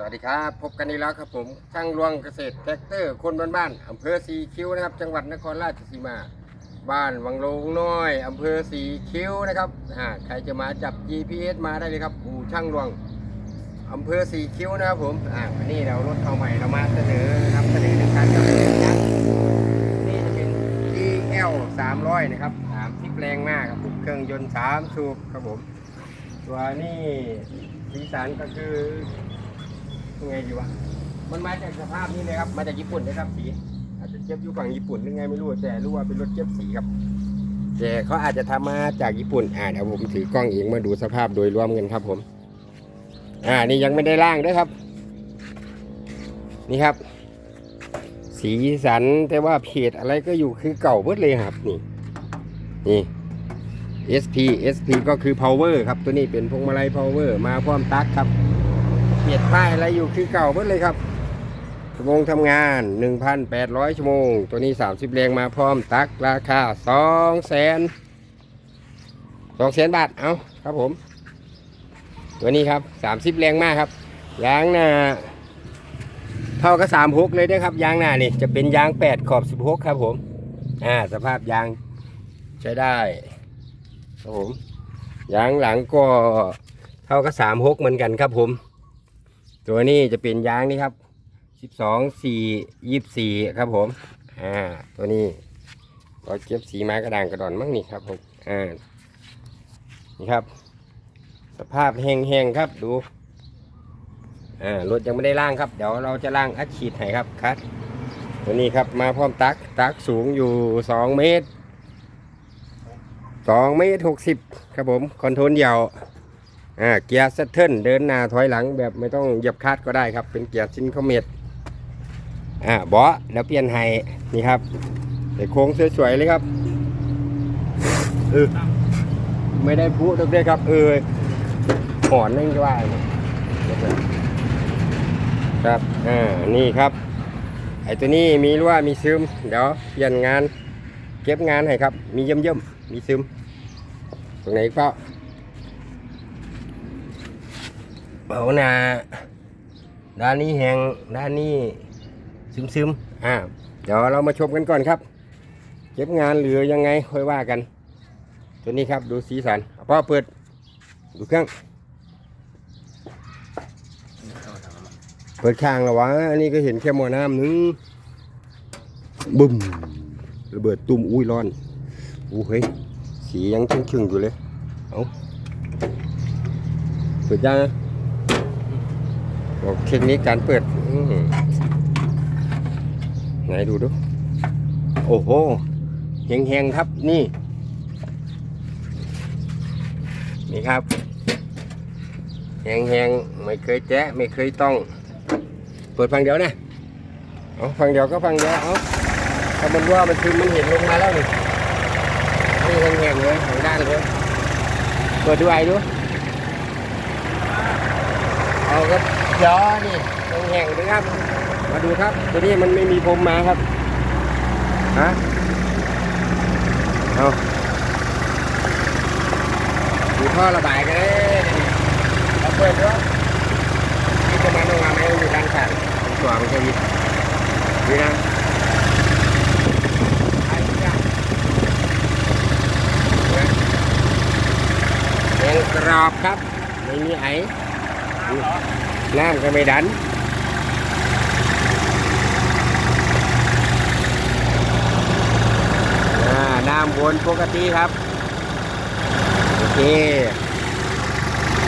สวัสดีครับ พบกันอีกแล้วครับผมช่างรวงเกษตรแท็กเตอร์คนบ้านๆอำเภอสีคิ้วนะครับ จังหวัดนครราชสีมา บ้านวังโลงน้อยอำเภอสีคิ้วนะครับอ่าใครจะมาจับ GPS มาได้เลยครับอู่ช่างรวงอำเภอสีคิ้วนะครับผมอ่าวันนี้เรารถเข้าใหม่เรามาเสนอนะครับเสนอในการจับเองนะนี่จะเป็น GL 300 นะครับ30แรงมากครับผมเครื่องยนต์3สูบครับผม ตัวนี้สีสันก็คือ ยังไงดีวะ มันมาจากสภาพนี้เลยครับ มาจากญี่ปุ่นนะครับสี อาจจะเก็บอยู่ฝั่งญี่ปุ่นหรือไงไม่รู้แต่รู้ว่าเป็นรถเก็บสีครับแต่เขาอาจจะทำมาจากญี่ปุ่น อ่าเดี๋ยวผมถือกล้องเองมาดูสภาพโดยรวมกันครับผม อ่า นี่ยังไม่ได้ล่างด้วยครับ นี่ครับ สีสันแต่ว่าเพจอะไรก็อยู่คือเก่าเบิดเลยครับ นี่ นี่ SP SP ก็คือ power ครับ ตัวนี้เป็นพวงมาลัย power มาพร้อมตั๊กครับ ปลี่ยนป้ายอะไรอยู่คือเก่าหมดเลยครับชั่วโมงทำงาน 1,800 ชั่วโมง ตัวนี้ 30แรงมาพร้อมตักราคา2แสน2แสนบาท เอาครับผม ตัวนี้ครับ 30แรงมากครับ ยางหน้า เท่ากับ36เลยนะครับ ยางหน้านี่จะเป็นยาง 8 ขอบ16ครับผม อ่า สภาพยางใช้ได้ครับผมยางหลังก็เท่ากับ36เหมือนกันครับผม ตัวนี้จะเป็นยางนี่ครับสิบสองสี่ยี่สี่ครับผมอ่าตัวนี้ก็เก็บสีไม้กระด่างกระดอนมั่งนี่ครับผมอ่านี่ครับ สภาพแห้งๆครับดูอ่ารถยังไม่ได้ล่างครับ เดี๋ยวเราจะล่างอัดฉีดให้ครับคัดตัวนี้ครับมาพร้อมตักตักสูงอยู่สองเมตรสองเมตรหกสิบครับผมคอนโทรลเดียว อ่าเกียร์เซตเทิลเดินหน้าถอยหลังแบบไม่ต้องเหยียบคลัดก็ได้ครับ เป็นเกียร์ซินคอมเมตอ่าเบาะแล้วเปลี่ยนให้นี่ครับใส่โค้งสวยๆเลยครับเออไม่ได้พูดด้วยครับ เออหอนนั่งว่าครับอ่านี่ครับ ไอตัวนี้มีรั่วมีซึม เดี๋ยวเปลี่ยนงาน เก็บงานให้ครับ มีเยิ่มๆมีซึมตรงไหนเปล่า เบาหนาด้านนี้แหงด้านนี้ซึมซึมๆอ่าเดี๋ยวเรามาชมกันก่อนครับ เก็บงานเหลือยังไงค่อยว่ากัน ตัวนี้ครับดูสีสันพ่อเปิดดูเครื่อง เปิดข้างแล้ววะอันนี้ก็เห็นแค่หมอน้ำหนึงบึ้มระเบิดตุ้มอุ้ยร้อนอู้เฮ้ยสียังชึ่งๆอยู่เลย เอาเปิดยัง บอกเทคนิคการเปิดไหนดูดู โอ้โหแหงๆครับนี่ นี่ครับแหงๆไม่เคยแจ๊ะไม่เคยต้อง เปิดฟังเดียวนะเอาฟังเดียวก็ฟังเดียวเอาถ้ามันว่ามันคือมันเห็นลงมาแล้วนี่นี่แหงๆเลยทางด้านเลยเปิดดูไอ้ดูเอาครับ ย้อนี่ตรงแห่งด้วยครับ มาดูครับ ตัวนี้มันไม่มีพรมมาครับฮะเอาดูท่อระบายกันเลยเราเปิดด้วยที่จะมาลงมาไหมอยู่ด้านข้างตัวมันจะวิดนี่นะไอ้เนี่ยเห็นกรอบครับ ไม่มีไอ น้ำก็ไม่ดันน้ำวนปกติครับ โอเค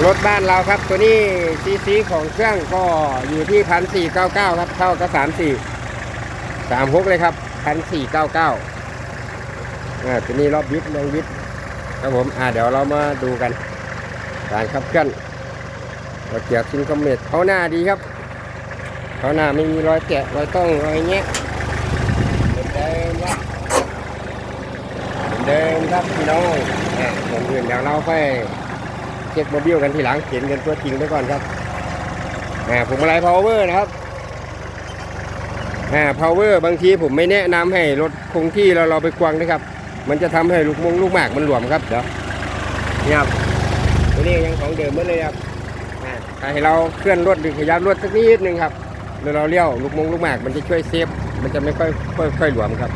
รถบ้านเราครับ ตัวนี้ซีซีของเครื่องก็อยู่ที่พันสี่เก้าเก้าครับ เท่ากับสามสี่สามหกเลยครับพันสี่เก้าเก้าอ่าตัวนี้รอบวิทย์แรงวิทย์ครับผม อ่าเดี๋ยวเรามาดูกันการขับเคลื่อน เราเกียบซินคอมเมตเขาหน้าดีครับเขาหน้าไม่มีรอยแกะรอยต้องรอยแงะเหมือนเดิมครับเหมือนเดิมครับพี่น้องอ่าอย่างอื่นเดี๋ยวเราค่อยเช็คโมบิลกันทีหลังเขียนกันตัวจริงไปก่อนครับอ่าผมอะไรพาวเวอร์นะครับอ่าพาวเวอร์บางทีผมไม่แนะนำให้รถคงที่เราเราไปควงนะครับ มันจะทำให้ลูกมงลูกหมากมันหลวมครับเดี๋ยวนี่ครับตัวนี้ยังของเดิมหมดเลยครับ ให้เราเคลื่อนรถดึงขยับรถสักนิดนึงครับเดี๋ยวเราเลี้ยวลูกมงลูกหมากมันจะช่วยเซฟ มันจะไม่ค่อยค่อยค่อยหลวมครับ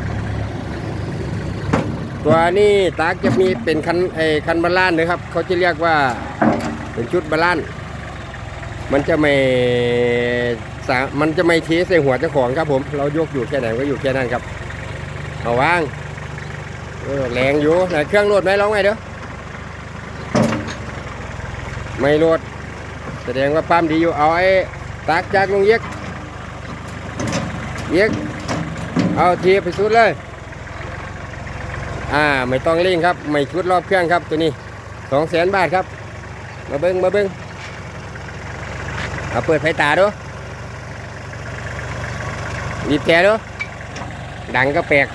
ตัวนี้ตากจะมีเป็นคันไอ้คันบาลานนะครับ เขาจะเรียกว่าเป็นชุดบาลานมันจะไม่สามันจะไม่เทใส่หัวเจ้าของครับผม เรายกอยู่แค่ไหนก็อยู่แค่นั้นครับ เอาวางเออแรงอยู่ไหนเครื่องโหลดไหมลองไงเด้อไม่โหลด แสดงว่าปั๊มดีอยู่เอาไอ้ตากจากลงเย็กเย็กเอาทีไปสุดเลย อ่าไม่ต้องเร่งครับ ไม่ชุดรอบเครื่องครับตัวนี้สองแสนบาทครับ มาเบิ้งมาเบิ้งเอาเปิดไฟตาดูดีบแกดูดังก็แปลก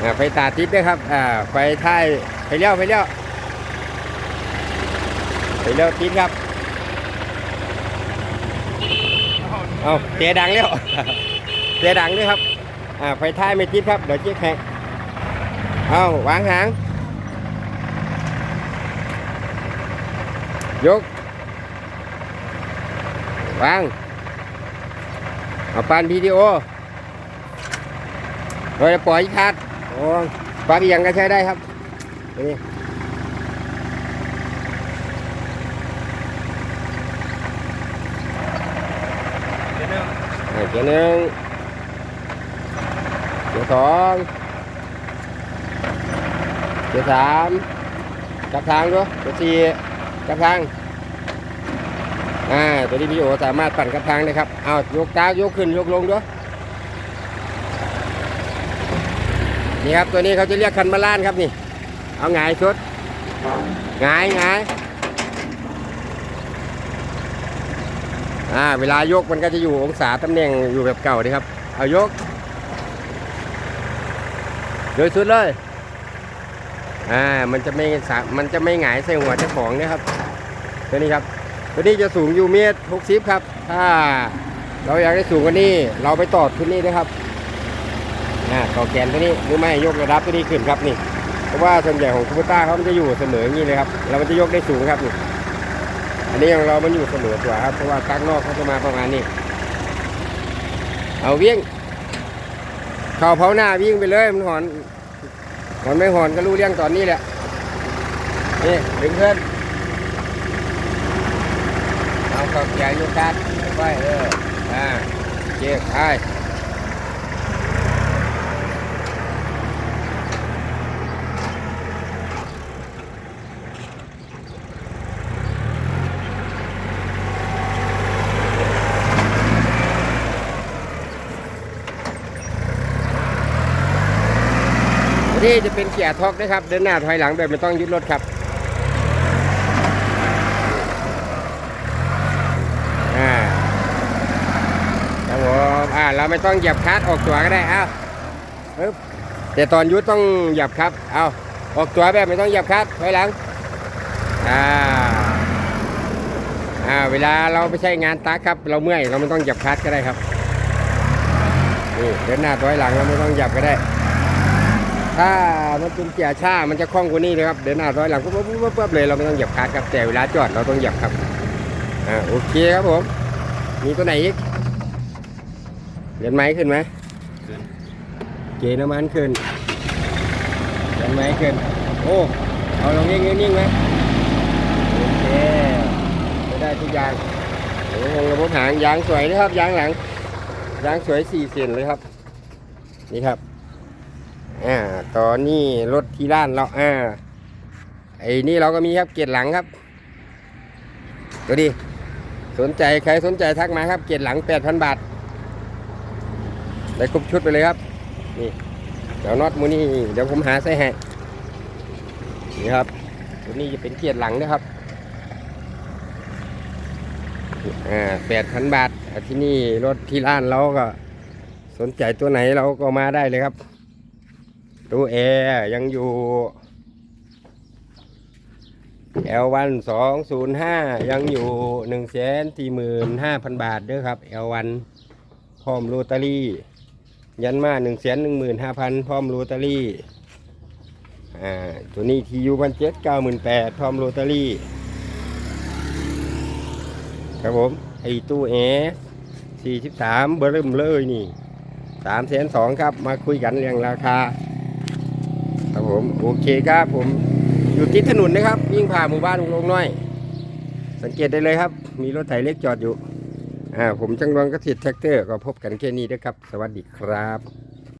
อ่าไฟตาติดด้วยครับ อ่าไฟท้ายไฟเลี้ยวไฟเลี้ยว ไฟเลี้ยวติดครับ เอาเตะดังแล้วเตะดังด้วยครับ อ่าไฟท้ายไม่ติดครับ เดี๋ยวเช็คให้เอาวางหาง ยก วาง เอาปานวิดีโอโดยปล่อยขาดโอ้ปลั๊กอีกอยังก็ใช้ได้ครับนี่ เกียร์หนึ่งเกียร์สองเกียร์สามกลับทางด้วยเกียร์สี่กลับทางอ่าตัวนี้พี่โอสามารถปั่นกลับทางได้ครับเอายกตายกขึ้นยกลงด้วยนี่ครับตัวนี้เขาจะเรียกคันมาล้านครับนี่ เอาหงายชุดหงายหงาย อ่าเวลายกมันก็จะอยู่องศาตำแหน่งอยู่แบบเก่าดีครับ เอายกโดยสุดเลยอ่ามันจะไม่สามันจะไม่หงายใส่หัวเจ้าของนะครับตัวนี้ครับตัวนี้จะสูงอยู่เมตรหกสิบครับ ถ้า เราอยากได้สูงกว่านี้ เราไปต่อทุนนี้นะครับอ่าต่อแกนตัวนี้หรือไม่ยกระดับตัวนี้ขึ้นครับนี่เพราะว่าส่วนใหญ่ของคูเปต้าเขามันจะอยู่เสมออย่างนี้เลยครับแล้วมันจะยกได้สูงครับนี่ อันนี้ของเรามันอยู่เสมอตัวครับ เพราะว่าตั้งนอกเขาจะมาประมาณนี้ เอาวิ่ง เข่าเผาหน้าวิ่งไปเลยมันหอนหอนไม่หอนก็รู้เรื่องตอนนี้แหละ นี่ดึงขึ้นเอาขอบใหญ่ลูกกัดไว้เออ อ่าเจ๊ไป นี่จะเป็นเกียร์ท็อกนะครับ เดินหน้าถอยหลังแบบไม่ต้องยึดรถครับอ่าครับผมอ่าเราไม่ต้องเหยียบคลัดออกตัวก็ได้อ้าวปึ๊บแต่ตอนยุดต้องเหยียบครับ เอาออกตัวแบบไม่ต้องเหยียบคลัดถอยหลังอ่าอ่าเวลาเราไปใช้งานตักครับ เราเมื่อยเราไม่ต้องเหยียบคลัดก็ได้ครับนี่เดินหน้าถอยหลังเราไม่ต้องเหยียบก็ได้ ถ้ามันเป็นเกียร์ช้ามันจะคล่องกว่านี้เลยครับ เดินหน้าถอยหลังปุ๊บปุ๊บปุ๊บปุ๊บเลยเราไม่ต้องเหยียบคลัดครับ แต่เวลาจอดเราต้องเหยียบครับ อ่าโอเคครับผม มีตัวไหนอีกเรียนไม้ขึ้นไหมขึ้น เกณฑ์น้ำมันขึ้นเรียนไม้ขึ้น โอ้ เอาลงนิ่งๆนิ่งๆไหมโอเคไม่ได้ทุกอย่างโอ้โหระบบหางยางสวยนะครับยางหลังยางสวยสี่เซนเลยครับ นี่ครับ อ่าตอนนี้รถที่ร้านเราอ่าไอ้นี่เราก็มีครับเกียร์หลังครับตัวดีสนใจใครสนใจทักมาครับ เกียรติหลัง8,000บาทได้ครบชุดไปเลยครับ นี่เดี๋ยวน็อตมูนี่เดี๋ยวผมหาใส่ให้นี่ครับตัวนี้จะเป็นเกียรติหลังนะครับอ่า8,000บาทที่นี่รถที่ร้านเราก็ สนใจตัวไหนเราก็มาได้เลยครับ ตู้แอร์ยังอยู่ L1 205ยังอยู่1แสนสี่หมื่นห้าพันบาทเด้อครับ L1 พร้อมโรตารี่ ยันมา1แสนหนึ่งหมื่นห้าพันพร้อมโรตารี่อ่าตัวนี้ทียูพันเจ็ดเก้าหมื่นแปดพร้อมโรตารี่ ครับผม ไอตู้แอร์สี่สิบสามเบอร์เริ่มเลยนี่สามแสนสองครับมาคุยกันเรื่องราคา ครับผมโอเคครับผมอยู่ติดถนนนะครับวิ่งผ่านหมู่บ้านลงน้อย สังเกตได้เลยครับ มีรถไถเล็กจอดอยู่อ่าผมจังรวงกระติดแท็กเตอร์ก็พบกันแค่นี้นะครับ สวัสดีครับ